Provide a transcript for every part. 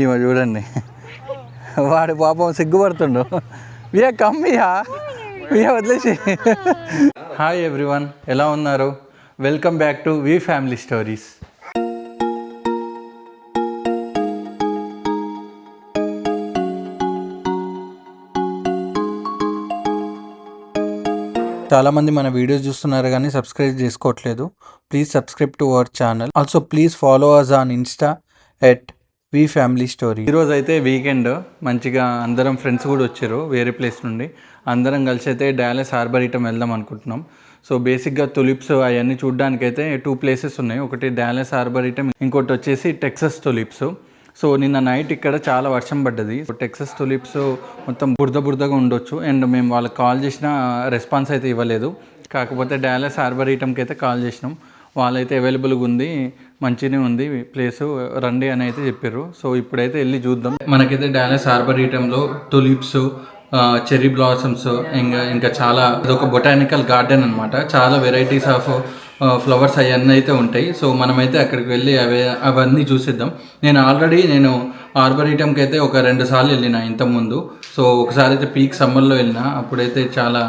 ఈమె చూడండి. వాడు పాపం సిగ్గుపడుతుండు. వియా కమ్మియా వియా వదిలేసి. హాయ్ ఎవ్రీవన్ ఎలా ఉన్నారు? Welcome back to V family stories. చాలామంది మన వీడియోస్ చూస్తున్నారు కానీ సబ్స్క్రైబ్ చేసుకోవట్లేదు. Please subscribe to our channel. Also please follow us on Insta at V family story. ఈరోజు అయితే వీకెండ్. మంచిగా అందరం ఫ్రెండ్స్ కూడా వచ్చారు వేరే ప్లేస్ నుండి. అందరం కలిసి అయితే డాలస్ హార్బర్ వెళ్దాం అనుకుంటున్నాం. సో బేసిక్గా తులిప్స్ అవన్నీ చూడడానికైతే టూ ప్లేసెస్ ఉన్నాయి. ఒకటి డాలస్ హార్బర్ ఇంకోటి వచ్చేసి టెక్సస్ తులిప్స్. సో నిన్న నైట్ ఇక్కడ చాలా వర్షం పడ్డది. సో టెక్సస్ తులిప్స్ మొత్తం బురద బురదగా ఉండొచ్చు. అండ్ మేము వాళ్ళకి కాల్ చేసిన రెస్పాన్స్ అయితే ఇవ్వలేదు. కాకపోతే డాలస్ ఆర్బరీటంకి అయితే కాల్ చేసినాం. వాళ్ళైతే అవైలబుల్గా ఉంది మంచిగానే ఉంది ప్లేస్ రండి అని అయితే చెప్పారు సో ఇప్పుడైతే వెళ్ళి చూద్దాం. మనకైతే డాలస్ ఆర్బరీటంలో టులిప్స్ చెర్రీ బ్లాసమ్స్ ఇంకా ఇంకా చాలా అదొక బొటానికల్ గార్డెన్ అనమాట చాలా వెరైటీస్ ఆఫ్ ఫ్లవర్స్ అవన్నీ అయితే ఉంటాయి. సో మనమైతే అక్కడికి వెళ్ళి అవి అవన్నీ చూసిద్దాం. నేను ఆల్రెడీ నేను ఆర్బరీటంకి అయితే ఒక రెండు సార్లు వెళ్ళిన ఇంతకుముందు. సో ఒకసారి అయితే పీక్ సమ్మర్లో వెళ్ళిన. అప్పుడైతే చాలా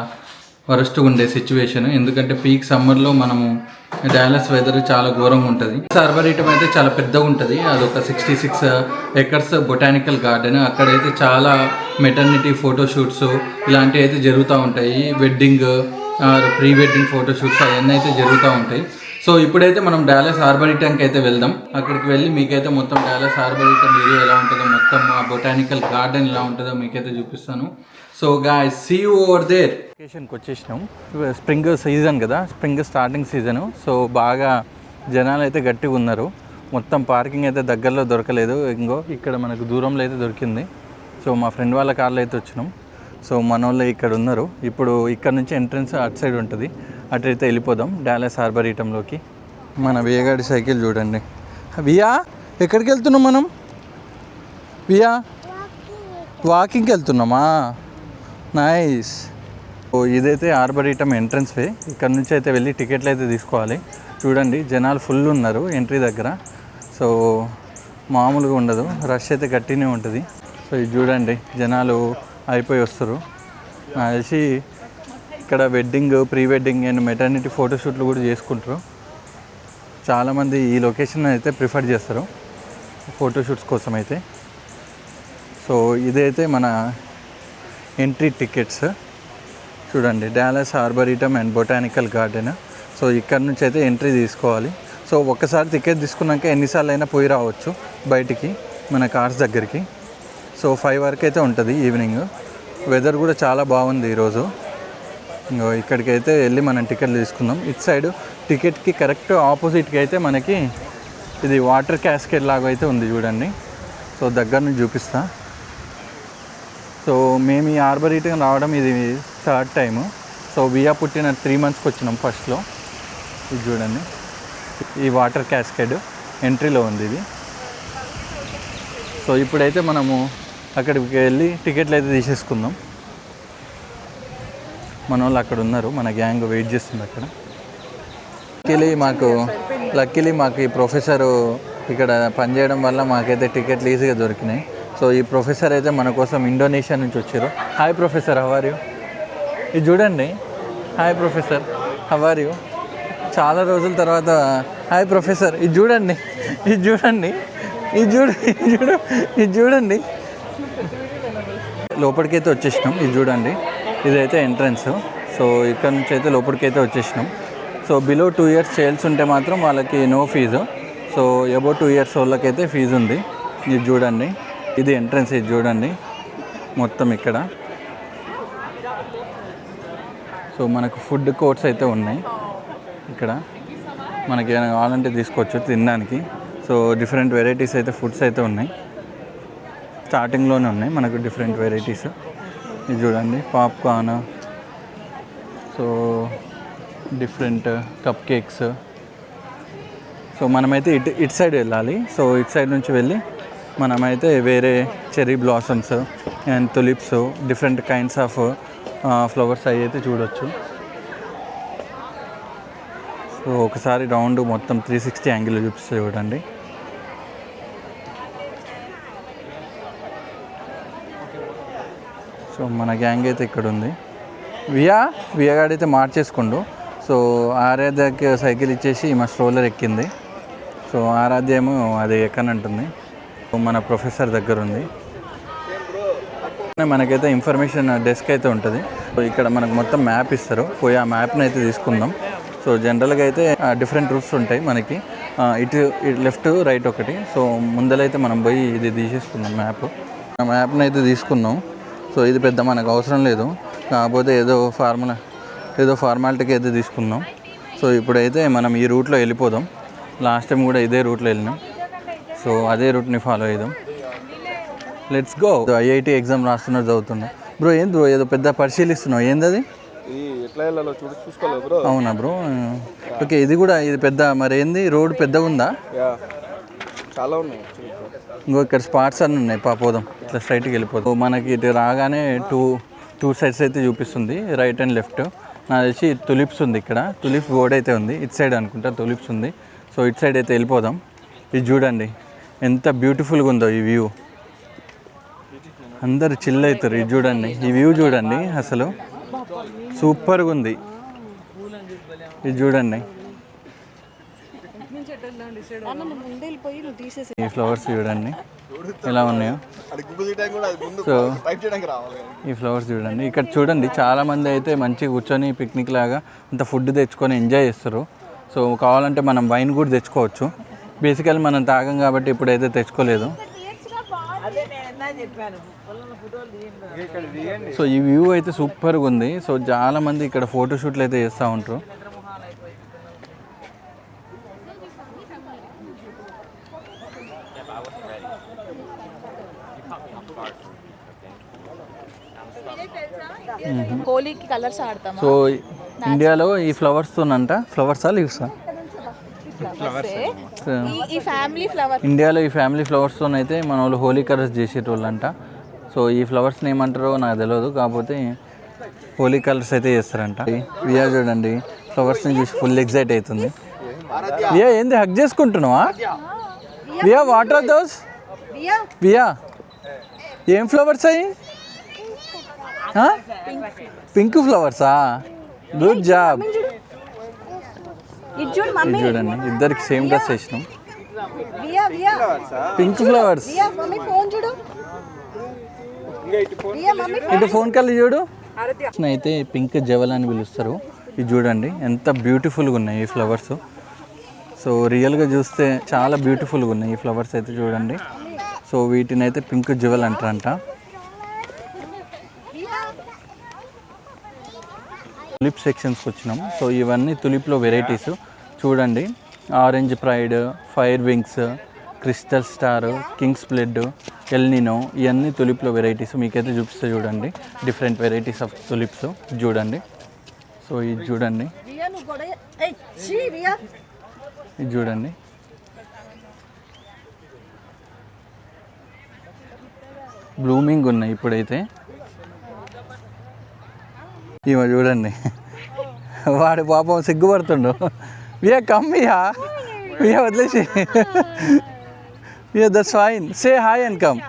వరస్ట్గా ఉండే సిచ్యువేషన్ ఎందుకంటే పీక్ సమ్మర్లో మనము డాలస్ వెదర్ చాలా ఘోరంగా ఉంటుంది. సర్వరీటం అయితే చాలా పెద్దగా ఉంటుంది. అది ఒక sixty six acres botanical garden అక్కడైతే చాలా మెటర్నిటీ ఫోటోషూట్స్ ఇలాంటివి అయితే జరుగుతూ ఉంటాయి. వెడ్డింగ్ ప్రీ వెడ్డింగ్ ఫోటోషూట్స్ అవన్నీ అయితే జరుగుతూ ఉంటాయి. సో ఇప్పుడైతే మనం డాలస్ ఆర్బరిటంకి అయితే వెళ్దాం. అక్కడికి వెళ్ళి మీకైతే మొత్తం డాలస్ ఆర్బరిటం ఏరియా ఎలా ఉంటుందో మొత్తం ఆ బొటానికల్ గార్డెన్ ఎలా ఉంటుందో మీకైతే చూపిస్తాను. సో గాయ సీ ఓవర్ దేర్ లొకేషన్కి వచ్చేసినాం. స్ప్రింగ్ సీజన్ కదా స్ప్రింగ్ స్టార్టింగ్ సీజను సో బాగా జనాలు అయితే గట్టిగా ఉన్నారు. మొత్తం పార్కింగ్ అయితే దగ్గరలో దొరకలేదు. ఇంకో ఇక్కడ మనకు దూరంలో అయితే దొరికింది. సో మా ఫ్రెండ్ వాళ్ళ కార్లో అయితే వచ్చినాం. సో మన వాళ్ళు ఇక్కడ ఉన్నారు. ఇప్పుడు ఇక్కడ నుంచి ఎంట్రన్స్ అటు సైడ్ ఉంటుంది. అటు అయితే వెళ్ళిపోదాం. డాలస్ ఆర్బరీటంలోకి మన వియగాడి సైకిల్ చూడండి. వియా ఎక్కడికి వెళ్తున్నాం మనం? వియా? వాకింగ్కి వెళ్తున్నామా? నైస్. ఓ ఇదైతే ఆర్బరీటం ఎంట్రన్స్ వే. ఇక్కడ నుంచి అయితే వెళ్ళి టికెట్లు అయితే తీసుకోవాలి. చూడండి జనాలు ఫుల్ ఉన్నారు ఎంట్రీ దగ్గర. సో మామూలుగా ఉండదు. రష్ అయితే గట్టినే ఉంటుంది. సో ఇది చూడండి జనాలు అయిపోయి వస్తారు. నాకు తెలిసి ఇక్కడ wedding pre wedding and maternity ఫోటోషూట్లు కూడా చేసుకుంటారు. చాలామంది ఈ లొకేషన్ అయితే ప్రిఫర్ చేస్తారు ఫోటోషూట్స్ కోసం అయితే. సో ఇదైతే మన ఎంట్రీ టికెట్స్ చూడండి. Dallas arboretum and botanical garden so ఇక్కడ నుంచి అయితే ఎంట్రీ తీసుకోవాలి. సో ఒక్కసారి టికెట్ తీసుకున్నాక ఎన్నిసార్లు అయినా పోయి రావచ్చు బయటికి మన కార్స్ దగ్గరికి. సో ఫైవ్ వరకు అయితే ఉంటుంది ఈవినింగ్ వెదర్ కూడా చాలా బాగుంది ఈరోజు. ఇంకో ఇక్కడికి అయితే వెళ్ళి మనం టికెట్లు తీసుకుందాం. ఇటు సైడ్ టికెట్కి కరెక్ట్ ఆపోజిట్కి అయితే మనకి ఇది వాటర్ క్యాస్కెట్ లాగా అయితే ఉంది చూడండి. సో దగ్గర నుంచి చూపిస్తాను సో మేము ఈ ఆర్బరీటం రావడం ఇది థర్డ్ టైము సో వియా పుట్టిన త్రీ మంత్స్కి వచ్చినాం ఫస్ట్లో ఇది చూడండి. ఈ వాటర్ క్యాస్కెడ్ ఎంట్రీలో ఉంది ఇది. సో ఇప్పుడైతే మనము అక్కడికి వెళ్ళి టికెట్లు అయితే తీసేసుకుందాం. మన వాళ్ళు అక్కడ ఉన్నారు. మన గ్యాంగ్ వెయిట్ చేస్తుంది అక్కడ. లక్కీలీ మాకు లక్కీలీ మాకు ఈ ప్రొఫెసరు ఇక్కడ పనిచేయడం వల్ల మాకైతే టికెట్లు ఈజీగా దొరికినాయి. సో ఈ ప్రొఫెసర్ అయితే మన కోసం ఇండోనేషియా నుంచి వచ్చారు. హాయ్ ప్రొఫెసర్ హవార్యూ ఇది చూడండి. హాయ్ ప్రొఫెసర్ హవార్యూ చాలా రోజుల తర్వాత హాయ్ ప్రొఫెసర్ ఇది చూడండి. ఇది చూడండి. ఇది చూడ ఇది చూడ ఇది చూడండి. లోపలికైతే వచ్చేసినాం. ఇది చూడండి. ఇదైతే ఎంట్రన్స్. సో ఇక్కడ నుంచి అయితే లోపలికైతే వచ్చేసినాం. సో బిలో టూ ఇయర్స్ సేల్స్ ఉంటే మాత్రం వాళ్ళకి no fee so above two years వాళ్ళకైతే ఫీజు ఉంది. ఇది చూడండి. ఇది ఎంట్రన్స్ ఇది చూడండి. మొత్తం ఇక్కడ. సో మనకు ఫుడ్ కోర్ట్స్ అయితే ఉన్నాయి. ఇక్కడ. మనకి ఏమైనా కావాలంటే తీసుకోవచ్చు తినడానికి. సో డిఫరెంట్ వెరైటీస్ అయితే ఫుడ్స్ అయితే ఉన్నాయి. స్టార్టింగ్లోనే ఉన్నాయి మనకు డిఫరెంట్ వెరైటీస్ ఇది చూడండి popcorn so different cupcakes so మనమైతే ఇటు ఇటు సైడ్ వెళ్ళాలి. సో ఇటు సైడ్ నుంచి వెళ్ళి మనమైతే వేరే cherry blossoms and tulips different kinds of flowers అవి అయితే చూడొచ్చు. సో ఒకసారి రౌండ్ మొత్తం త్రీ సిక్స్టీ యాంగిల్ చూపిస్తే చూడండి. సో మన గ్యాంగ్ అయితే ఇక్కడ ఉంది వియా వియాగాడి అయితే మార్చేసుకుండు. సో ఆరాధ్యకి సైకిల్ ఇచ్చేసి మా స్ట్రోలర్ ఎక్కింది. సో ఆరాధ్యము అది ఎక్కనంటుంది. మన ప్రొఫెసర్ దగ్గర ఉంది. మనకైతే ఇన్ఫర్మేషన్ డెస్క్ అయితే ఉంటుంది. సో ఇక్కడ మనకు మొత్తం మ్యాప్ ఇస్తారు. పోయి ఆ మ్యాప్ని అయితే తీసుకుందాం. సో జనరల్గా అయితే డిఫరెంట్ రూట్స్ ఉంటాయి మనకి. ఇటు లెఫ్ట్ రైట్ ఒకటి. సో ముందలైతే మనం పోయి ఇది తీసేసుకుందాం మ్యాప్ ఆ మ్యాప్ని అయితే తీసుకున్నాం. సో ఇది పెద్ద మనకు అవసరం లేదు. కాకపోతే ఏదో ఫార్ములా ఏదో ఫార్మాలిటీకి అయితే తీసుకుందాం సో ఇప్పుడైతే మనం ఈ రూట్లో వెళ్ళిపోదాం. లాస్ట్ టైం కూడా ఇదే రూట్లో వెళ్ళినాం. సో అదే రూట్ని ఫాలో అయ్యాం లెట్స్ గో ఐఐటి ఎగ్జామ్ రాస్తున్నారు చదువుతున్నా. బ్రో ఏంది బ్రో ఏదో పెద్ద పరిశీలిస్తున్నావు? ఏంది అది? అవునా బ్రో ఓకే ఇది కూడా ఇది పెద్ద మరి ఏంది? రోడ్ పెద్దగా ఉందా? చాలా ఉన్నాయి. ఇంకో ఇక్కడ స్పాట్స్ అన్నీ ఉన్నాయి. పా పోదాం. ఇట్లా స్ట్రైట్కి వెళ్ళిపోదాం. మనకి ఇటు రాగానే టూ టూ సైడ్స్ అయితే చూపిస్తుంది. రైట్ అండ్ లెఫ్ట్ నాకు తెలిసి తులిప్స్ ఉంది ఇక్కడ. తులిప్ బోర్డ్ అయితే ఉంది. ఇటు సైడ్ అనుకుంటా తులిప్స్ ఉంది. సో ఇటు సైడ్ అయితే వెళ్ళిపోదాం. ఇది చూడండి. ఎంత బ్యూటిఫుల్గా ఉందో ఈ వ్యూ అందరు చిల్ అవుతారు ఇది చూడండి. ఈ వ్యూ చూడండి అసలు. సూపర్గా ఉంది. ఇది చూడండి. ఈ ఫ్లవర్స్ చూడండి. ఎలా ఉన్నాయో. సో ఈ ఫ్లవర్స్ చూడండి. ఇక్కడ చూడండి చాలా మంది అయితే మంచిగా కూర్చొని పిక్నిక్ లాగా అంత ఫుడ్ తెచ్చుకొని ఎంజాయ్ చేస్తారు. సో కావాలంటే మనం వైన్ కూడా తెచ్చుకోవచ్చు. బేసికల్ మనం తాగం కాబట్టి ఇప్పుడైతే తెచ్చుకోలేదు. సో ఈ వ్యూ అయితే సూపర్గా ఉంది సో చాలా మంది ఇక్కడ ఫోటో షూట్లు అయితే చేస్తూ ఉంటారు. హోలీకి కలర్స్ ఆడతామా? సో ఇండియాలో ఈ ఫ్లవర్స్తోనంట ఫ్లవర్సా లీవ్సా? ఈ ఫ్యామిలీ ఫ్లవర్ ఇండియాలో ఈ ఫ్యామిలీ ఫ్లవర్స్తో అయితే మన వాళ్ళు హోలీ కలర్స్ చేసేటోళ్ళంట. సో ఈ ఫ్లవర్స్ని ఏమంటారో నాకు తెలియదు కాకపోతే హోలీ కలర్స్ అయితే చేస్తారంట. వియా చూడండి ఫ్లవర్స్ని చూసి ఫుల్ ఎగ్జైట్ అవుతుంది. వియా ఏంది hug చేసుకుంటున్నావా? Viya water or those Viya. ఏం ఫ్లవర్స్ అయ్యి పింక్ ఫ్లవర్సా గుడ్ జాబ్ ఇది చూడు ఇది చూడండి. ఇద్దరికి సేమ్ డ్రెస్ వేసినాం. Viya Viya. Pink flowers Viya mummy phone చూడు. వియా మమ్మీ ఇటు ఫోన్ కల్లి చూడు. అయితే పింక్ జవల్ అని పిలుస్తారు. ఇది చూడండి. ఎంత బ్యూటిఫుల్గా ఉన్నాయి ఈ ఫ్లవర్స్ సో రియల్గా చూస్తే చాలా బ్యూటిఫుల్గా ఉన్నాయి ఈ ఫ్లవర్స్ అయితే చూడండి. సో వీటిని అయితే పింక్ జువెల్ అంటారంట. తులిప్ సెక్షన్స్కి వచ్చినాం. సో ఇవన్నీ తులిప్లో వెరైటీస్ చూడండి. Orange pride fire wings crystal star kings blood El Nino ఇవన్నీ తులిప్లో వెరైటీస్ మీకైతే చూపిస్తే చూడండి. డిఫరెంట్ వెరైటీస్ ఆఫ్ తులిప్స్ చూడండి. సో ఇది చూడండి. ఇది చూడండి. బ్లూమింగ్ ఉన్నాయి ఇప్పుడైతే. ఈమె చూడండి. వాడు పాపం సిగ్గుపడుతుండు. వియా కమ్ వియా వదిలేసి. Viya that's fine say hi and come.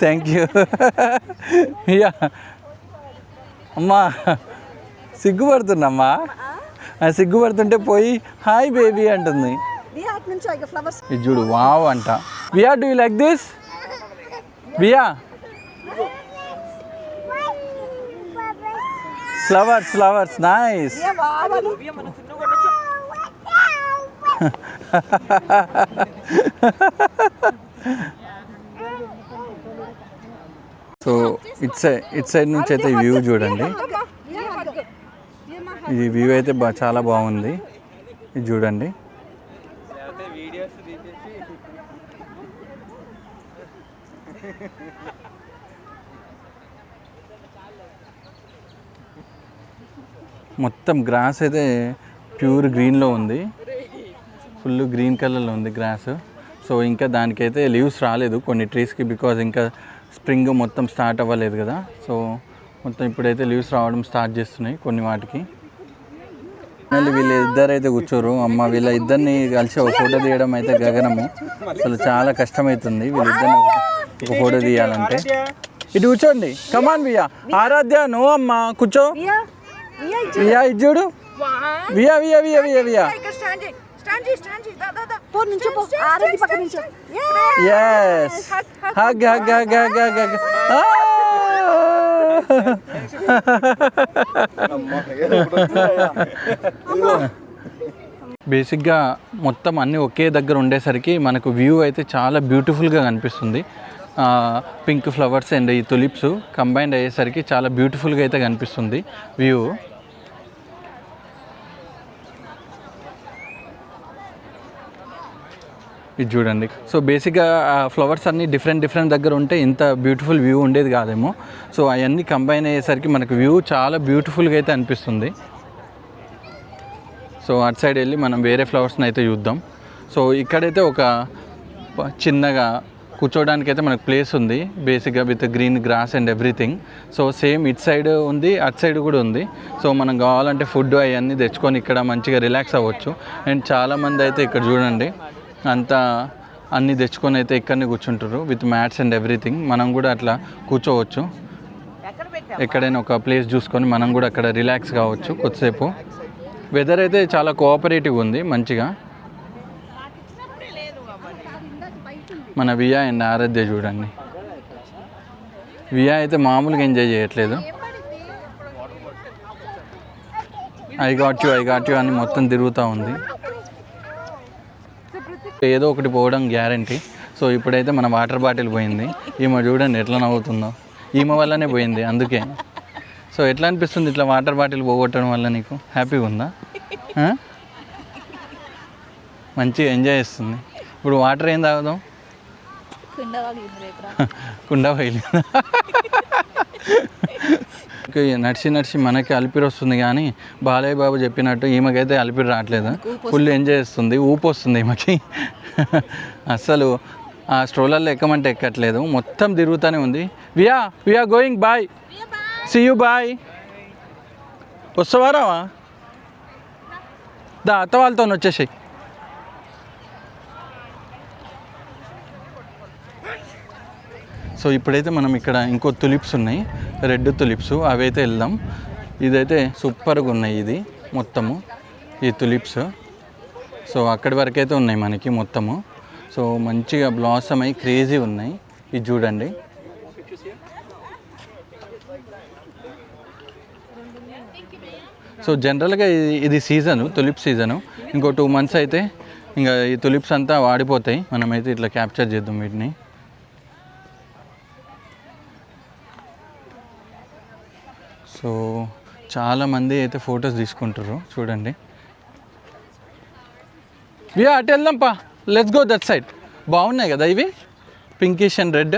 Thank you. Viya అమ్మా సిగ్గుపడుతున్నమ్మా ఆ సిగ్గుపడుతుంటే పోయి హాయ్ బేబీ అంటుంది. ఇది చూడు వావ్ అంట. Viya do like this? Viya. Flowers flowers nice so it side it side నుంచి అయితే వ్యూ చూడండి. ఈ వ్యూ అయితే బా చాలా బాగుంది. ఇది చూడండి. మొత్తం గ్రాస్ అయితే ప్యూర్ గ్రీన్లో ఉంది. ఫుల్ గ్రీన్ కలర్లో ఉంది గ్రాస్. సో ఇంకా దానికైతే లీవ్స్ రాలేదు కొన్ని ట్రీస్కి బికాజ్ ఇంకా స్ప్రింగ్ మొత్తం స్టార్ట్ అవ్వలేదు కదా. సో మొత్తం ఇప్పుడైతే లీవ్స్ రావడం స్టార్ట్ చేస్తున్నాయి కొన్ని వాటికి. మళ్ళీ వీళ్ళ ఇద్దరు అయితే కూర్చోరు. అమ్మ వీళ్ళ ఇద్దరిని కలిసి ఒక ఫోటో తీయడం అయితే గగనము. అసలు చాలా కష్టమవుతుంది వీళ్ళిద్దరిని ఒక- ఫోటో తీయాలంటే. ఇటు కూర్చోండి. కమాన్ బియ్య ఆరాధ్య నో అమ్మా. కూర్చో. వియా ఇది చూడు వియా వియా వియా వియా వియా. ఫోన్ నుంచి పో. ఆరోగ్య పక్క నుంచి. Yes hug hug hug hug hug hug బేసిక్గా మొత్తం అన్నీ ఒకే దగ్గర ఉండేసరికి మనకు వ్యూ అయితే చాలా బ్యూటిఫుల్గా కనిపిస్తుంది. పింక్ ఫ్లవర్స్ అండ్ ఈ తులిప్స్ కంబైన్డ్ అయ్యేసరికి చాలా బ్యూటిఫుల్గా అయితే కనిపిస్తుంది. వ్యూ ఇది చూడండి. సో బేసిక్గా ఫ్లవర్స్ అన్నీ డిఫరెంట్ డిఫరెంట్ దగ్గర ఉంటే ఇంత బ్యూటిఫుల్ వ్యూ ఉండేది కాదేమో. సో అవన్నీ కంబైన్ అయ్యేసరికి మనకు వ్యూ చాలా బ్యూటిఫుల్గా అయితే అనిపిస్తుంది. సో అటు సైడ్ వెళ్ళి మనం వేరే ఫ్లవర్స్ని అయితే చూద్దాం. సో ఇక్కడైతే ఒక చిన్నగా కూర్చోవడానికి అయితే మనకు ప్లేస్ ఉంది. బేసిక్గా with green grass and everything so same it side ఉంది అట్ సైడ్ కూడా ఉంది. సో మనం కావాలంటే ఫుడ్ అవన్నీ తెచ్చుకొని ఇక్కడ మంచిగా రిలాక్స్ అవ్వచ్చు. అండ్ చాలామంది అయితే ఇక్కడ చూడండి అంతా అన్నీ తెచ్చుకొని అయితే ఇక్కడనే కూర్చుంటారు విత్ మ్యాట్స్ అండ్ ఎవ్రీథింగ్ మనం కూడా అట్లా కూర్చోవచ్చు. ఎక్కడైనా ఒక ప్లేస్ చూసుకొని మనం కూడా అక్కడ రిలాక్స్ కావచ్చు కొద్దిసేపు. వెదర్ అయితే చాలా కోఆపరేటివ్ ఉంది మంచిగా. మన వియా అండ్ ఆరాధ్య చూడండి. వియా అయితే మామూలుగా ఎంజాయ్ చేయట్లేదు. I got you I got you అని మొత్తం తిరుగుతూ ఉంది. ఏదో ఒకటి పోవడం గ్యారంటీ సో ఇప్పుడైతే మన వాటర్ బాటిల్ పోయింది. ఈమె చూడండి ఎట్లా నవ్వుతుందో. ఈమె వల్లనే పోయింది అందుకే. సో ఎట్లా అనిపిస్తుంది ఇట్లా వాటర్ బాటిల్ పోగొట్టడం వల్ల నీకు? హ్యాపీగా ఉందా? మంచిగా ఎంజాయ్ చేస్తుంది. ఇప్పుడు వాటర్ ఏం తాగుదాం? కుండ బయలు నడిచి నడిచి మనకి అలిపిరి వస్తుంది కానీ బాలయ్య బాబు చెప్పినట్టు ఈమెకైతే అలిపిరి రావట్లేదు. ఫుల్ ఎంజాయ్ చేస్తుంది. ఊపు వస్తుంది ఈమెకి. అస్సలు ఆ స్ట్రోలర్లో ఎక్కమంటే ఎక్కట్లేదు. మొత్తం తిరుగుతూనే ఉంది. Via via going bye. See you bye. వస్తావా రావా? దా అత్త వాళ్ళతో వచ్చేసాయి. సో ఇప్పుడైతే మనం ఇక్కడ ఇంకో తులిప్స్ ఉన్నాయి. రెడ్ తులిప్స్ అవైతే వెళ్దాం. ఇదైతే సూపర్గా ఉన్నాయి ఇది మొత్తము ఈ తులిప్స్. సో అక్కడి వరకు అయితే ఉన్నాయి మనకి మొత్తము. సో మంచిగా బ్లాసమ్ అయి క్రేజీ ఉన్నాయి. ఇది చూడండి. సో జనరల్గా ఇది ఇది సీజను తులిప్ సీజను. ఇంకో టూ మంత్స్ అయితే ఇంకా ఈ తులిప్స్ అంతా వాడిపోతాయి. మనమైతే ఇట్లా క్యాప్చర్ చేద్దాం వీటిని. సో చాలామంది అయితే ఫొటోస్ తీసుకుంటారు చూడండి. వియా అటు వెళ్దాంపా లెట్స్ గో దట్ సైడ్ బాగున్నాయి కదా ఇవి? పింకిష్ అండ్ రెడ్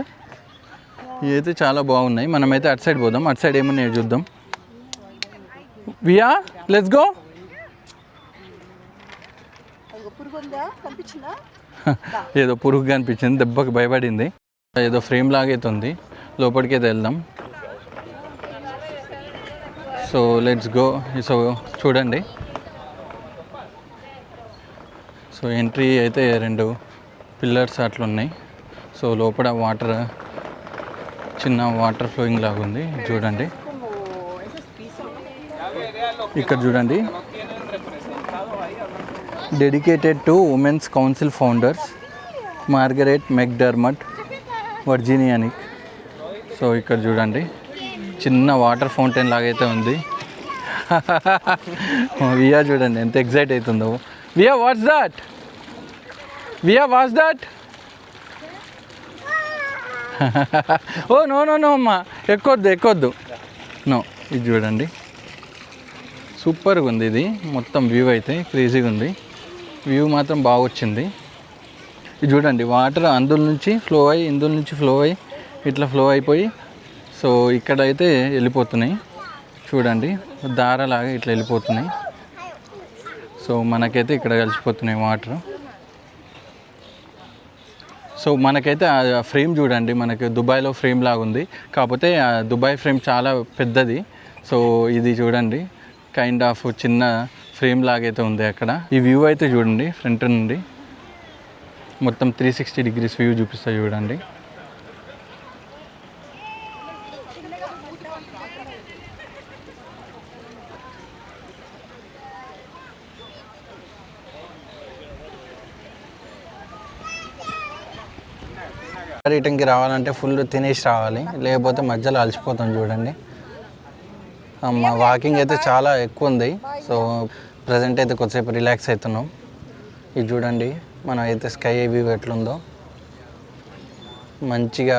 ఇవి అయితే చాలా బాగున్నాయి. మనమైతే అటు సైడ్ పోదాం. అటు సైడ్ ఏమున్నాయో చూద్దాం. వియా లెట్స్ గో ఏదో పురుగు కనిపించింది. దెబ్బకి భయపడింది. ఏదో ఫ్రేమ్ లాగైతే ఉంది లోపలికి అయితే వెళ్దాం. So let's go. సో చూడండి. సో ఎంట్రీ అయితే రెండు పిల్లర్స్ అట్లున్నాయి. సో లోపల వాటర్ చిన్న వాటర్ ఫ్లోయింగ్ లాగా ఉంది. చూడండి. ఇక్కడ చూడండి. Dedicated to women's council founders Margaret McDermott వర్జీనియానిక్ so ఇక్కడ చూడండి. చిన్న వాటర్ ఫౌంటైన్ లాగైతే ఉంది. వియా చూడండి ఎంత ఎగ్జైట్ అవుతుందో. Via what's that? Via what's that? Oh no no no అమ్మా. ఎక్కొద్దు ఎక్కొద్దు. నో ఇది చూడండి. సూపర్గా ఉంది ఇది. మొత్తం వ్యూ అయితే క్రేజీగా ఉంది వ్యూ మాత్రం బాగా వచ్చింది ఇది చూడండి వాటర్ అందులో నుంచి ఫ్లో అయ్యి ఇందులో నుంచి ఫ్లో అయ్యి ఇట్లా ఫ్లో అయిపోయి సో ఇక్కడైతే వెళ్ళిపోతున్నాయి. చూడండి దారలాగా ఇట్లా వెళ్ళిపోతున్నాయి. సో మనకైతే ఇక్కడ కలిసిపోతున్నాయి వాటర్. సో మనకైతే ఆ ఫ్రేమ్ చూడండి మనకి దుబాయ్లో ఫ్రేమ్ లాగా ఉంది. కాకపోతే ఆ దుబాయ్ ఫ్రేమ్ చాలా పెద్దది. సో ఇది చూడండి కైండ్ ఆఫ్ చిన్న ఫ్రేమ్ లాగైతే ఉంది అక్కడ. ఈ వ్యూ అయితే చూడండి ఫ్రంట్ నుండి. మొత్తం త్రీ సిక్స్టీ డిగ్రీస్ వ్యూ చూపిస్తా చూడండి. రిటర్న్కి రావాలంటే ఫుల్ తినేసి రావాలి. లేకపోతే మధ్యలో అలసిపోతాం చూడండి. మా వాకింగ్ అయితే చాలా ఎక్కువ ఉంది. సో ప్రజెంట్ అయితే కొద్దిసేపు రిలాక్స్ అవుతున్నాం. ఇది చూడండి మనం అయితే స్కై వ్యూ ఎట్లుందో. మంచిగా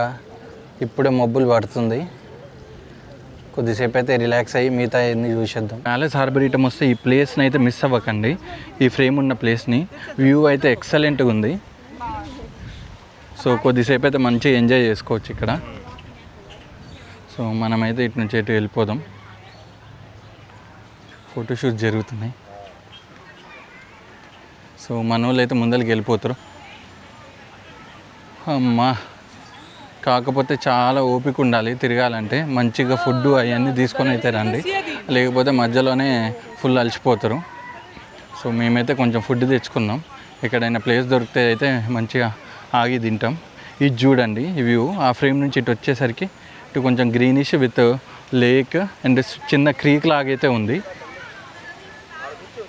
ఇప్పుడే మబ్బులు పడుతుంది. కొద్దిసేపు అయితే రిలాక్స్ అయ్యి మిగతా అన్ని చూసేద్దాం. ప్యాలెస్ ఇటమ్ వస్తే ఈ ప్లేస్ని అయితే మిస్ అవ్వకండి. ఈ ఫ్రేమ్ ఉన్న ప్లేస్ని వ్యూ అయితే ఎక్సలెంట్గా ఉంది. సో కొద్దిసేపు అయితే మంచిగా ఎంజాయ్ చేసుకోవచ్చు ఇక్కడ. సో మనమైతే ఇటు నుంచి ఇటు వెళ్ళిపోదాం. ఫోటోషూట్ జరుగుతున్నాయి. సో మన వాళ్ళు అయితే ముందరికి వెళ్ళిపోతారు. అమ్మా! కాకపోతే చాలా ఓపిక ఉండాలి తిరగాలంటే. మంచిగా ఫుడ్ అవన్నీ తీసుకొని అయితే రండి. లేకపోతే మధ్యలోనే ఫుల్ అలసిపోతారు. సో మేమైతే కొంచెం ఫుడ్ తెచ్చుకున్నాం ఎక్కడైనా ప్లేస్ దొరికితే అయితే మంచిగా ఆగి తింటాం. ఇది చూడండి వ్యూ. ఆ ఫ్రేమ్ నుంచి ఇటు వచ్చేసరికి ఇటు కొంచెం గ్రీనిష్ విత్ లేక్ అండ్ చిన్న క్రీక్ లాగైతే ఉంది.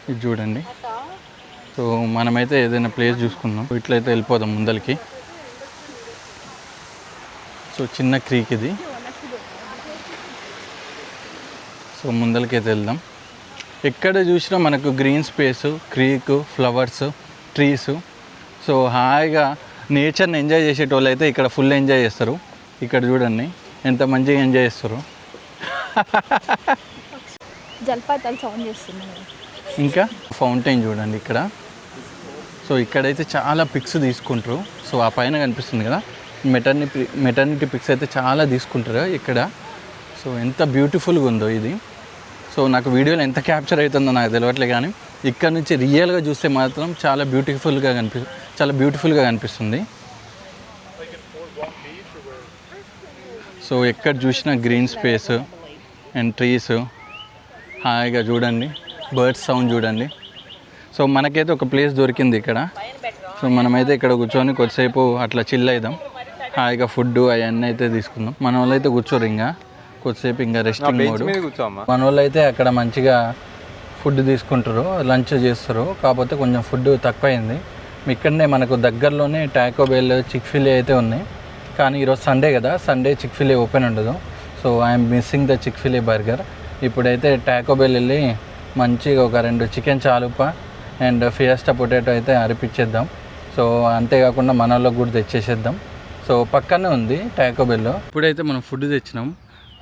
ఇది చూడండి. సో మనమైతే ఏదైనా ప్లేస్ చూసుకుందాం. ఇట్లయితే వెళ్ళిపోదాం ముందరికి సో చిన్న క్రీక్ ఇది. సో ముందరికైతే వెళ్దాం. ఎక్కడ చూసినా మనకు green space creek flowers trees so హాయిగా నేచర్ని ఎంజాయ్ చేసేటోళ్ళు అయితే ఇక్కడ ఫుల్ ఎంజాయ్ చేస్తారు. ఇక్కడ చూడండి ఎంత మంచిగా ఎంజాయ్ చేస్తారు. జలపాతాలు సౌండ్ చేస్తున్నాయి ఇంకా ఫౌంటైన్ చూడండి ఇక్కడ. సో ఇక్కడైతే చాలా పిక్స్ తీసుకుంటారు. సో ఆ పైన కనిపిస్తుంది కదా మెటర్నిటీ మెటర్నిటీ పిక్స్ అయితే చాలా తీసుకుంటారు ఇక్కడ. సో ఎంత బ్యూటిఫుల్గా ఉందో ఇది. సో నాకు వీడియోలో ఎంత క్యాప్చర్ అవుతుందో నాకు తెలియట్లే కానీ ఇక్కడ నుంచి రియల్గా చూస్తే మాత్రం చాలా బ్యూటిఫుల్గా కనిపి చాలా బ్యూటిఫుల్గా కనిపిస్తుంది. సో ఎక్కడ చూసినా గ్రీన్ స్పేస్ అండ్ ట్రీస్ హాయిగా చూడండి. బర్డ్స్ సౌండ్ చూడండి. సో మనకైతే ఒక ప్లేస్ దొరికింది ఇక్కడ. సో మనమైతే ఇక్కడ కూర్చొని కొద్దిసేపు అట్లా చిల్ అవుదాం హాయిగా ఫుడ్ అవన్నీ అయితే తీసుకుందాం. మన వాళ్ళు అయితే కూర్చోరు ఇంకా. కొద్దిసేపు ఇంకా రెస్టింగ్ మోడ్ మన వాళ్ళు అయితే అక్కడ మంచిగా ఫుడ్ తీసుకుంటారు లంచ్ చేస్తారు. కాకపోతే కొంచెం ఫుడ్ తక్కువైంది. ఇక్కడనే మనకు దగ్గరలోనే ట్యాకోబెల్ చిక్ఫిలే అయితే ఉన్నాయి. కానీ ఈరోజు సండే కదా. Sunday Chick fil A open ఉండదు. So I'm missing the Chick fil A burger ఇప్పుడైతే ట్యాకోబెల్ వెళ్ళి మంచిగా ఒక రెండు chicken chalupa and fiesta potato అయితే అరిపించేద్దాం. సో అంతేకాకుండా మన వాళ్ళకి కూడా తెచ్చేసేద్దాం. సో పక్కనే ఉంది ట్యాకోబెల్లో ఇప్పుడైతే మనం ఫుడ్ తెచ్చినాం.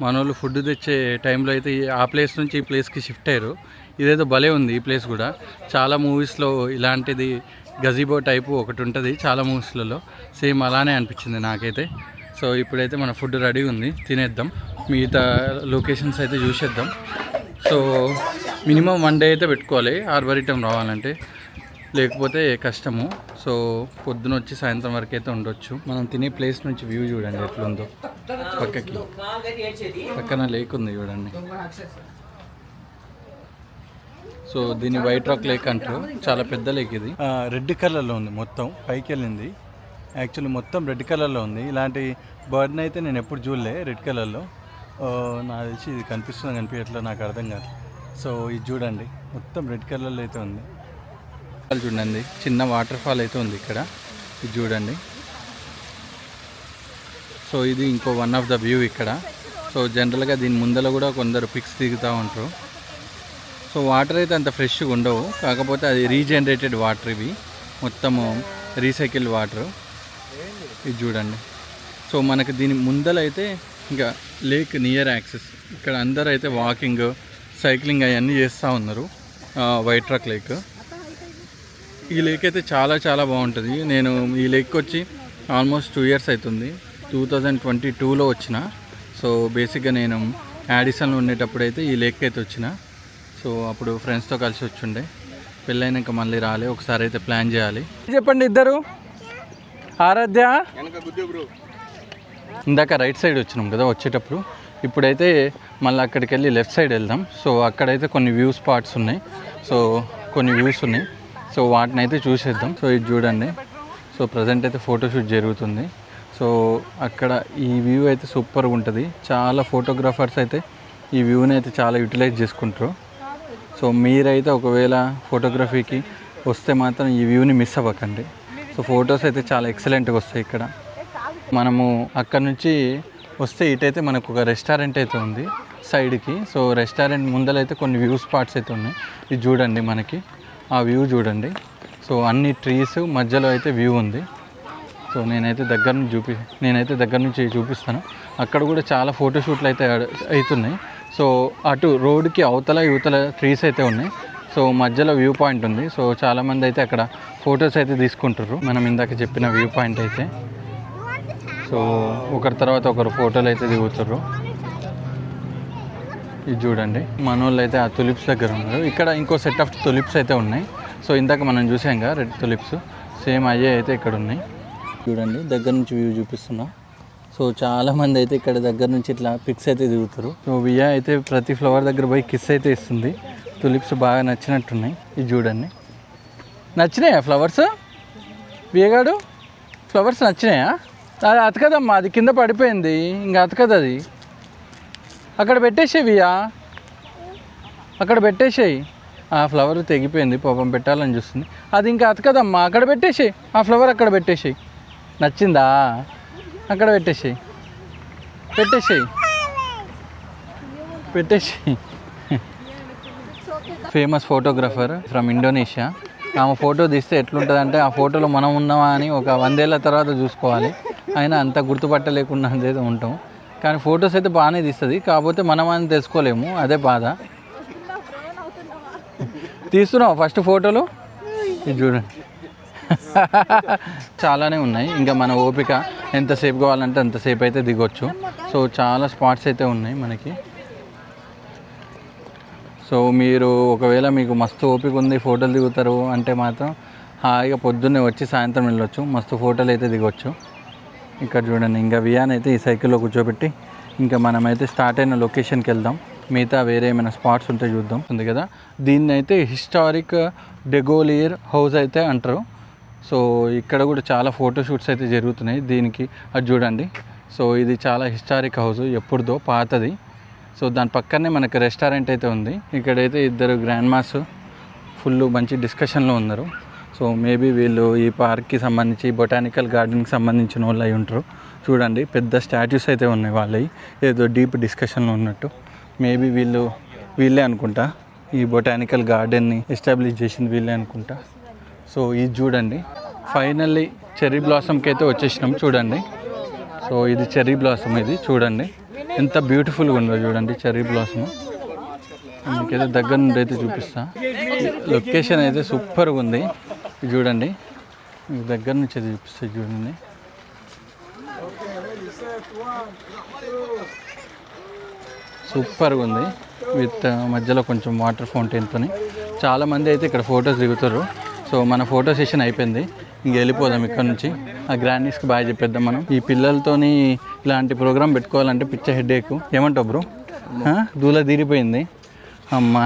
మన వాళ్ళు ఫుడ్ తెచ్చే టైంలో అయితే ఆ ప్లేస్ నుంచి ఈ ప్లేస్కి షిఫ్ట్ అయ్యారు. ఇదేదో భలే ఉంది ఈ ప్లేస్ కూడా. చాలా మూవీస్లో ఇలాంటిది గజీబో టైపు ఒకటి ఉంటుంది చాలా మూవీస్లలో సేమ్ అలానే అనిపించింది నాకైతే. సో ఇప్పుడైతే మన ఫుడ్ రెడీ ఉంది తినేద్దాం. మిగతా లొకేషన్స్ అయితే చూసేద్దాం. సో మినిమం వన్ డే అయితే పెట్టుకోవాలి ఆర్బరిటం రావాలంటే. లేకపోతే కష్టము. సో పొద్దున వచ్చి సాయంత్రం వరకు అయితే ఉండొచ్చు. మనం తినే ప్లేస్ నుంచి వ్యూ చూడండి ఎట్లుందో. పక్కకి. పక్కన లేక్ ఉంది చూడండి. సో దీన్ని వైట్ రాక్ లేక్ అంటారు. చాలా పెద్ద లేక్ ఇది. రెడ్ కలర్లో ఉంది మొత్తం. పైకి వెళ్ళింది. యాక్చువల్లీ మొత్తం రెడ్ కలర్లో ఉంది. ఇలాంటి బర్డ్ని అయితే నేను ఎప్పుడు చూడలే రెడ్ కలర్లో. నాకు తెలిసి ఇది కనిపిస్తుందో కనిపించట్లేదు నాకు అర్థం కాదు సో ఇది చూడండి. మొత్తం రెడ్ కలర్లో అయితే ఉంది. చూడండి. చిన్న వాటర్ ఫాల్ అయితే ఉంది ఇక్కడ. ఇది చూడండి. సో ఇది ఇంకో వన్ ఆఫ్ ద వ్యూ ఇక్కడ. సో జనరల్గా దీని ముందర కూడా కొందరు పిక్స్ దిగుతూ ఉంటారు. సో వాటర్ అయితే అంత ఫ్రెష్గా ఉండవు. కాకపోతే అది రీజనరేటెడ్ వాటర్ ఇవి. మొత్తము రీసైకిల్ వాటర్. ఇది చూడండి. సో మనకు దీని ముందలైతే ఇంకా లేక్ నియర్ యాక్సెస్. ఇక్కడ అందరూ అయితే వాకింగ్ సైక్లింగ్ అవన్నీ చేస్తూ ఉన్నారు. White Rock Lake. ఈ లేక్ అయితే చాలా చాలా బాగుంటుంది. నేను ఈ లేక్ వచ్చి ఆల్మోస్ట్ టూ ఇయర్స్ అవుతుంది టూ థౌజండ్ ట్వంటీ టూలో వచ్చిన. సో బేసిక్గా నేను యాడిసన్లో ఉండేటప్పుడు అయితే ఈ లేక్ అయితే వచ్చిన. సో అప్పుడు ఫ్రెండ్స్తో కలిసి వచ్చిండే. పెళ్ళైనాక మళ్ళీ రాలే ఒకసారి అయితే ప్లాన్ చేయాలి. చెప్పండి ఇద్దరు. ఆరాధ్య? ఇందాక రైట్ సైడ్ వచ్చినాం కదా వచ్చేటప్పుడు. ఇప్పుడైతే మళ్ళీ అక్కడికి వెళ్ళి లెఫ్ట్ సైడ్ వెళ్దాం. సో అక్కడైతే కొన్ని వ్యూ స్పాట్స్ ఉన్నాయి. సో కొన్ని వ్యూస్ ఉన్నాయి. సో వాటిని అయితే చూసేద్దాం. సో ఇది చూడండి. సో ప్రజెంట్ అయితే ఫోటోషూట్ జరుగుతుంది. సో అక్కడ ఈ వ్యూ అయితే సూపర్గా ఉంటుంది. చాలా ఫోటోగ్రాఫర్స్ అయితే ఈ వ్యూని అయితే చాలా యూటిలైజ్ చేసుకుంటారు. సో మీరైతే ఒకవేళ ఫోటోగ్రఫీకి వస్తే మాత్రం ఈ వ్యూని మిస్ అవ్వకండి. సో ఫొటోస్ అయితే చాలా ఎక్సలెంట్గా వస్తాయి ఇక్కడ. మనము అక్కడ నుంచి వస్తే ఇటైతే మనకు ఒక రెస్టారెంట్ అయితే ఉంది సైడ్కి సో రెస్టారెంట్ ముందలైతే కొన్ని వ్యూ స్పాట్స్ అయితే ఉన్నాయి. ఇది చూడండి మనకి. ఆ వ్యూ చూడండి. సో అన్ని ట్రీస్ మధ్యలో అయితే వ్యూ ఉంది. సో నేనైతే దగ్గర నుంచి చూపి నేనైతే దగ్గర నుంచి చూపిస్తాను. అక్కడ కూడా చాలా ఫోటోషూట్లు అయితే అవుతున్నాయి. సో అటు రోడ్కి అవతల యువతల ట్రీస్ అయితే ఉన్నాయి. సో మధ్యలో వ్యూ పాయింట్ ఉంది. సో చాలామంది అయితే అక్కడ ఫొటోస్ అయితే తీసుకుంటారు మనం ఇందాక చెప్పిన వ్యూ పాయింట్ అయితే. సో ఒకరి తర్వాత ఒకరు ఫోటోలు అయితే దిగుతారు ఇది చూడండి. మన వాళ్ళు అయితే ఆ తులిప్స్ దగ్గర ఉన్నారు. ఇక్కడ ఇంకో సెట్ ఆఫ్ తులిప్స్ అయితే ఉన్నాయి. సో ఇందాక మనం చూసాం కదా రెడ్ తులిప్స్ సేమ్ అయ్యే అయితే ఇక్కడ ఉన్నాయి. చూడండి దగ్గర నుంచి వ్యూ చూపిస్తున్నా. సో చాలా మంది అయితే ఇక్కడ దగ్గర నుంచి ఇట్లా పిక్స్ అయితే దిగుతారు. సో వియా అయితే ప్రతి ఫ్లవర్ దగ్గర పోయి కిస్ అయితే ఇస్తుంది. తులిప్స్ బాగా నచ్చినట్టున్నాయి ఇది చూడండి. నచ్చినాయా ఫ్లవర్స్? వియగాడు ఫ్లవర్స్ నచ్చినాయా? అది అతకదమ్మా అది కింద పడిపోయింది. ఇంకా అతకదు అది. అక్కడ పెట్టేసేవియా అక్కడ పెట్టేసేయి. ఆ ఫ్లవర్ తెగిపోయింది పాపం పెట్టాలని చూస్తుంది. అది ఇంకా అతకదమ్మా అక్కడ పెట్టేసేయి. ఆ ఫ్లవర్ అక్కడ పెట్టేసేయి. నచ్చిందా? అక్కడ పెట్టేసేయి. పెట్టేసేయి. పెట్టేసేయి. Famous photographer from Indonesia. ఆమె ఫోటో తీస్తే ఎట్లుంటుందంటే ఆ ఫోటోలో మనం ఉన్నామా అని ఒక వందేళ్ళ తర్వాత చూసుకోవాలి. అయినా అంత గుర్తుపట్టలేకుండా అయితే ఉంటాం. కానీ ఫొటోస్ అయితే బాగానే తీస్తుంది. కాకపోతే మనం అని తెలుసుకోలేము. అదే బాధ. తీస్తున్నావు ఫస్ట్ ఫోటోలు? ఇది చూడండి. చాలానే ఉన్నాయి. ఇంకా మన ఓపిక. ఎంతసేపు కావాలంటే అంతసేపు అయితే దిగొచ్చు. సో చాలా స్పాట్స్ అయితే ఉన్నాయి మనకి. సో మీరు ఒకవేళ మీకు మస్తు ఓపిక ఉంది ఫోటోలు దిగుతారు అంటే మాత్రం హాయిగా పొద్దున్నే వచ్చి సాయంత్రం వెళ్ళొచ్చు. మస్తు ఫోటోలు అయితే దిగొచ్చు. ఇక్కడ చూడండి ఇంకా వియాన్ అయితే ఈ సైకిల్లో కూర్చోబెట్టి ఇంకా మనమైతే స్టార్ట్ అయిన లొకేషన్కి వెళ్దాం. మిగతా వేరే ఏమైనా స్పాట్స్ ఉంటే చూద్దాం. ఉంది కదా? దీన్ని అయితే హిస్టారిక్ డెగోలియర్ హౌస్ అయితే అంటారు. సో ఇక్కడ కూడా చాలా ఫోటోషూట్స్ అయితే జరుగుతున్నాయి దీనికి. అది చూడండి. సో ఇది చాలా హిస్టారిక్ హౌస్ ఎప్పుడుదో పాతది. సో దాని పక్కనే మనకి రెస్టారెంట్ అయితే ఉంది. ఇక్కడైతే ఇద్దరు గ్రాండ్ మాస్ ఫుల్ మంచి డిస్కషన్లో ఉన్నారు. సో మేబీ వీళ్ళు ఈ పార్క్కి సంబంధించి బొటానికల్ గార్డెన్కి సంబంధించిన వాళ్ళు అయి ఉంటారు. చూడండి పెద్ద స్టాచ్యూస్ అయితే ఉన్నాయి వాళ్ళవి ఏదో డీప్ డిస్కషన్లో ఉన్నట్టు. మేబీ వీళ్ళు వీళ్ళే అనుకుంటా. ఈ బొటానికల్ గార్డెన్ని ఎస్టాబ్లిష్ చేసింది వీళ్ళే అనుకుంటా. సో ఇది చూడండి. ఫైనల్లీ చెర్రీ బ్లాసమ్కి అయితే వచ్చేసినాం చూడండి. సో ఇది చెర్రీ బ్లాసమ్ ఇది చూడండి. ఎంత బ్యూటిఫుల్గా ఉందో చూడండి చెర్రీ బ్లాసమ్. మీకైతే దగ్గర నుండి అయితే చూపిస్తా. లొకేషన్ అయితే సూపర్గా ఉంది. చూడండి. మీకు దగ్గర నుంచి అయితే చూపిస్తాయి చూడండి. సూపర్గా ఉంది. విత్ మధ్యలో కొంచెం వాటర్ ఫౌంటైన్తో చాలామంది అయితే ఇక్కడ ఫొటోస్ దిగుతారు. సో మన ఫోటో సెషన్ అయిపోయింది. ఇంక వెళ్ళిపోదాం ఇక్కడ నుంచి. ఆ గ్రాండీస్కి బాగా చెప్పేద్దాం మనం. ఈ పిల్లలతోని ఇలాంటి ప్రోగ్రామ్ పెట్టుకోవాలంటే పిచ్చ హెడ్ ఏకు ఏమంటావు బ్రో? దూల తీరిపోయింది. అమ్మా.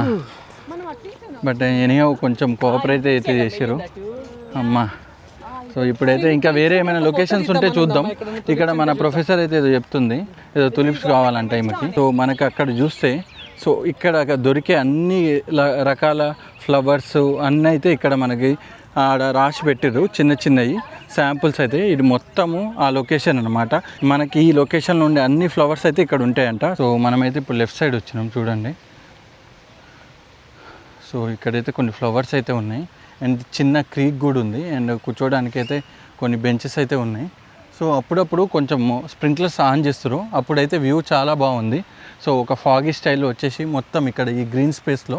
బట్ ఎనియో కొంచెం కోఆపరేట్ అయితే చేసారు అమ్మా. సో ఇప్పుడైతే ఇంకా వేరే ఏమైనా లొకేషన్స్ ఉంటే చూద్దాం. ఇక్కడ మన ప్రొఫెసర్ అయితే ఏదో చెప్తుంది. ఏదో తులిప్స్ కావాలంట ఈమెకి. సో మనకి అక్కడ చూస్తే సో ఇక్కడ దొరికే అన్ని ల- రకాల ఫ్లవర్స్ అన్నీ అయితే ఇక్కడ మనకి ఆడ రాసి పెట్టిర్రు చిన్న చిన్నవి శాంపుల్స్ అయితే ఇది మొత్తము ఆ లొకేషన్ అనమాట మనకి ఈ లొకేషన్లో ఉండే అన్ని ఫ్లవర్స్ అయితే ఇక్కడ ఉంటాయంట. సో మనమైతే ఇప్పుడు లెఫ్ట్ సైడ్ వచ్చినాం చూడండి. సో ఇక్కడైతే కొన్ని ఫ్లవర్స్ అయితే ఉన్నాయి. అండ్ చిన్న క్రీక్ కూడా ఉంది. అండ్ కూర్చోడానికి అయితే కొన్ని బెంచెస్ అయితే ఉన్నాయి. సో అప్పుడప్పుడు కొంచెం స్ప్రింక్లర్స్ ఆన్ చేస్తారు. అప్పుడైతే వ్యూ చాలా బాగుంది. సో ఒక ఫాగీ స్టైల్లో వచ్చేసి మొత్తం ఇక్కడ ఈ గ్రీన్ స్పేస్లో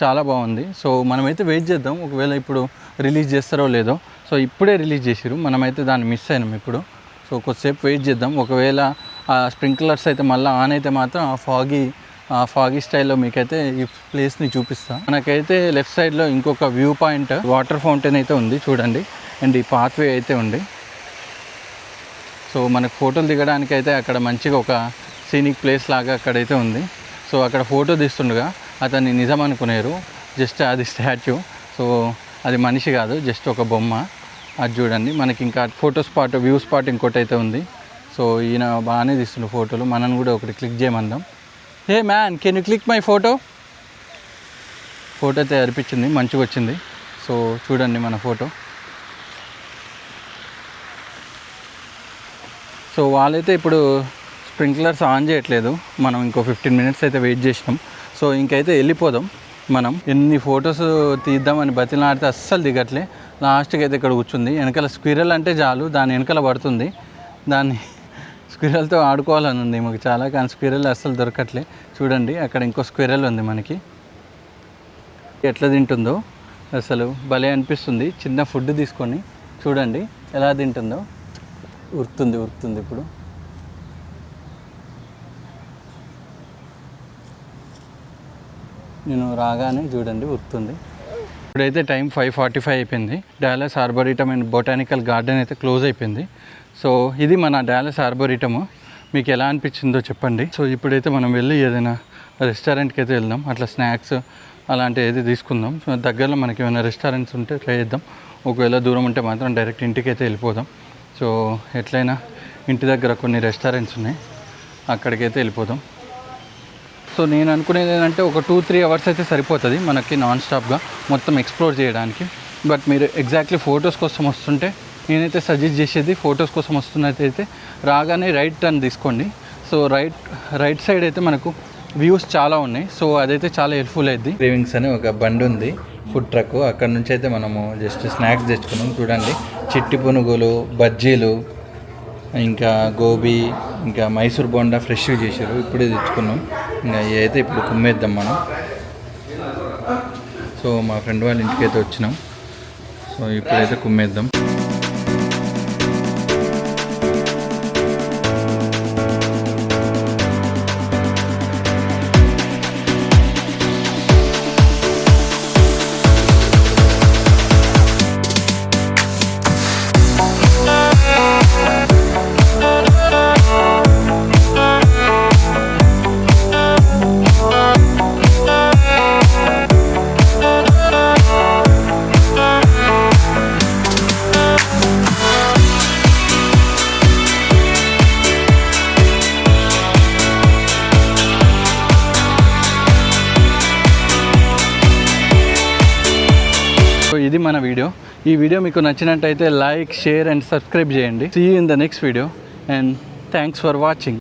చాలా బాగుంది. సో మనమైతే వెయిట్ చేద్దాం. ఒకవేళ ఇప్పుడు రిలీజ్ చేస్తారో లేదో. సో ఇప్పుడే రిలీజ్ చేసారు మనమైతే దాన్ని మిస్ అయినాం ఇప్పుడు. సో కొద్దిసేపు వెయిట్ చేద్దాం. ఒకవేళ ఆ స్ప్రింక్లర్స్ అయితే మళ్ళీ ఆన్ అయితే మాత్రం ఆ ఫాగీ ఆ ఫాగీ స్టైల్లో మీకైతే ఈ ప్లేస్ని చూపిస్తా. మనకైతే లెఫ్ట్ సైడ్లో ఇంకొక వ్యూ పాయింట్ వాటర్ ఫౌంటైన్ అయితే ఉంది చూడండి. అండ్ ఈ పాత్వే అయితే ఉంది. సో మనకు ఫోటోలు దిగడానికి అయితే అక్కడ మంచిగా ఒక సీనిక్ ప్లేస్ లాగా అక్కడైతే ఉంది. సో అక్కడ ఫోటో తీస్తుండగా అతన్ని నిజం అనుకునేరు. జస్ట్ అది స్టాచ్యూ సో అది మనిషి కాదు జస్ట్ ఒక బొమ్మ. అది చూడండి. మనకి ఇంకా ఫోటో స్పాట్ వ్యూ స్పాట్ ఇంకోటి అయితే ఉంది. సో ఈయన బాగానే తీస్తుండు ఫోటోలు. మనం కూడా ఒకటి click చేయమందాం. Hey man can you click my photo photo అయితే అనిపించింది మంచిగా వచ్చింది. సో చూడండి మన ఫోటో సో వాళ్ళైతే ఇప్పుడు స్ప్రింక్లర్స్ ఆన్ చేయట్లేదు. మనం ఇంకో ఫిఫ్టీన్ మినిట్స్ అయితే వెయిట్ చేసినాం. సో ఇంకైతే వెళ్ళిపోదాం మనం. ఎన్ని ఫొటోస్ తీద్దామని బతిలాడితే అస్సలు దిగట్లే. లాస్ట్కి అయితే ఇక్కడ కూర్చుంది. వెనకాల స్క్విరల్ అంటే చాలు. దాని వెనకాల పడుతుంది. దాన్ని స్క్విరల్తో ఆడుకోవాలని ఉంది మాకు చాలా కానీ స్క్విరల్ అస్సలు దొరకట్లే. చూడండి అక్కడ ఇంకో స్క్విరల్ ఉంది మనకి. ఎట్లా తింటుందో అసలు భలే అనిపిస్తుంది. చిన్న ఫుడ్ తీసుకొని చూడండి ఎలా తింటుందో. ఉరుతుంది ఉరుతుంది ఇప్పుడు. నేను రాగానే చూడండి గుర్తుంది. ఇప్పుడైతే టైం ఫైవ్ ఫార్టీ ఫైవ్ అయిపోయింది. Dallas Arboretum and botanical garden అయితే క్లోజ్ అయిపోయింది. సో ఇది మన డాలస్ ఆర్బోరిటము. మీకు ఎలా అనిపించిందో చెప్పండి. సో ఇప్పుడైతే మనం వెళ్ళి ఏదైనా రెస్టారెంట్కి అయితే వెళ్దాం. అట్లా స్నాక్స్ అలాంటి ఏది తీసుకుందాం. సో దగ్గరలో మనకి ఏమైనా రెస్టారెంట్స్ ఉంటే ట్రై చేద్దాం. ఒకవేళ దూరం ఉంటే మాత్రం డైరెక్ట్ ఇంటికి అయితే వెళ్ళిపోదాం. సో ఎట్లయినా ఇంటి దగ్గర కొన్ని రెస్టారెంట్స్ ఉన్నాయి. అక్కడికైతే వెళ్ళిపోదాం. సో నేను అనుకునేది ఏంటంటే ఒక టూ త్రీ అవర్స్ అయితే సరిపోతుంది మనకి నాన్ స్టాప్గా మొత్తం ఎక్స్ప్లోర్ చేయడానికి. బట్ మీరు ఎగ్జాక్ట్లీ ఫొటోస్ కోసం వస్తుంటే నేనైతే సజెస్ట్ చేసేది ఫొటోస్ కోసం వస్తున్నట్టయితే రాగానే రైట్ టర్న్ తీసుకోండి. సో రైట్ రైట్ సైడ్ అయితే మనకు వ్యూస్ చాలా ఉన్నాయి. సో అదైతే చాలా హెల్ప్ఫుల్ అయింది క్రేవింగ్స్ అని ఒక బండి ఉంది ఫుడ్ ట్రక్ అక్కడ నుంచి అయితే మనము జస్ట్ స్నాక్స్ తెచ్చుకున్నాం. చూడండి చిట్టి పునుగులు బజ్జీలు ఇంకా గోబీ ఇంకా మైసూర్ బోండా ఫ్రెష్గా చేశారు. ఇప్పుడే తెచ్చుకున్నాం. ఇంకా ఇవి అయితే ఇప్పుడు కుమ్మేద్దాం మనం. సో మా ఫ్రెండ్ వాళ్ళ ఇంటికి అయితే వచ్చినాం. సో ఇప్పుడైతే కుమ్మేద్దాం. ఈ వీడియో మీకు నచ్చినట్టయితే లైక్ షేర్ అండ్ సబ్స్క్రైబ్ చేయండి. See in the next video and thanks for watching